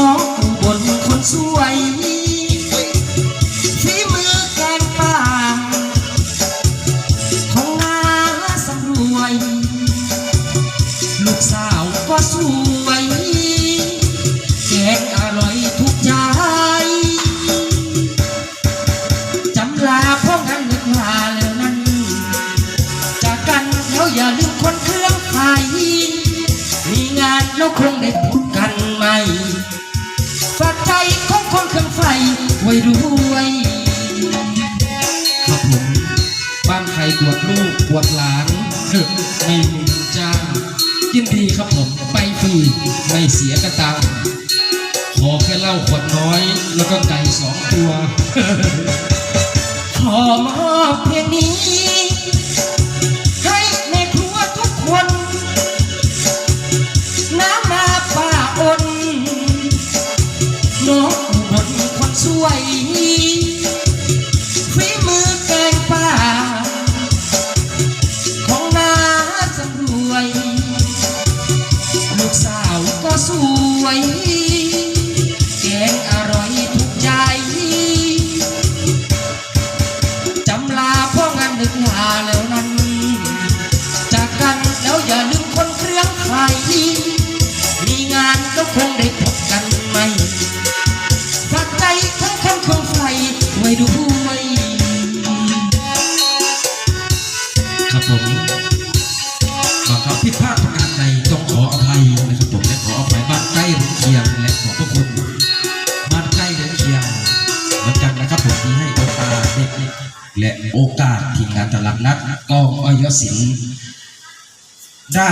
น้องอุบนคนสวยฝีมือแกงป่าของนาสำรวย ลูกสาวก็สวยแกงอร่อยทุกใจจำลาพ่องานนึกลาแล้วนั้น จากกันแล้วอย่าลืมคนเครื่องไฟมีงานแล้วคงได้พบกัน ไว้ด้วยครับผมบ้านใครปวดลูกปวดหลานเฮ้อไม่มีจ้างยินดีครับผมไปฟรีไม่เสียกระตังขอแค่เหล้าขวดน้อย แล้วก็ไก่สองตัว ขอมอบเพลงนี้ คนสวยฝีมือแกงป่า ของนาสำรวย ลูกสาวก็สวย ครับผมขอคำผิดพลาดประการใดต้องขออภัยนะครับผมและขออภัยบ้านใกล้หรือเคียงและขอบพระคุณบ้านใกล้หรือเคียงเหมือนกันนะครับผมที่ให้โอกาสเด็กและโอกาสทีมงานตลาดนัดกองออยศิลป์ได้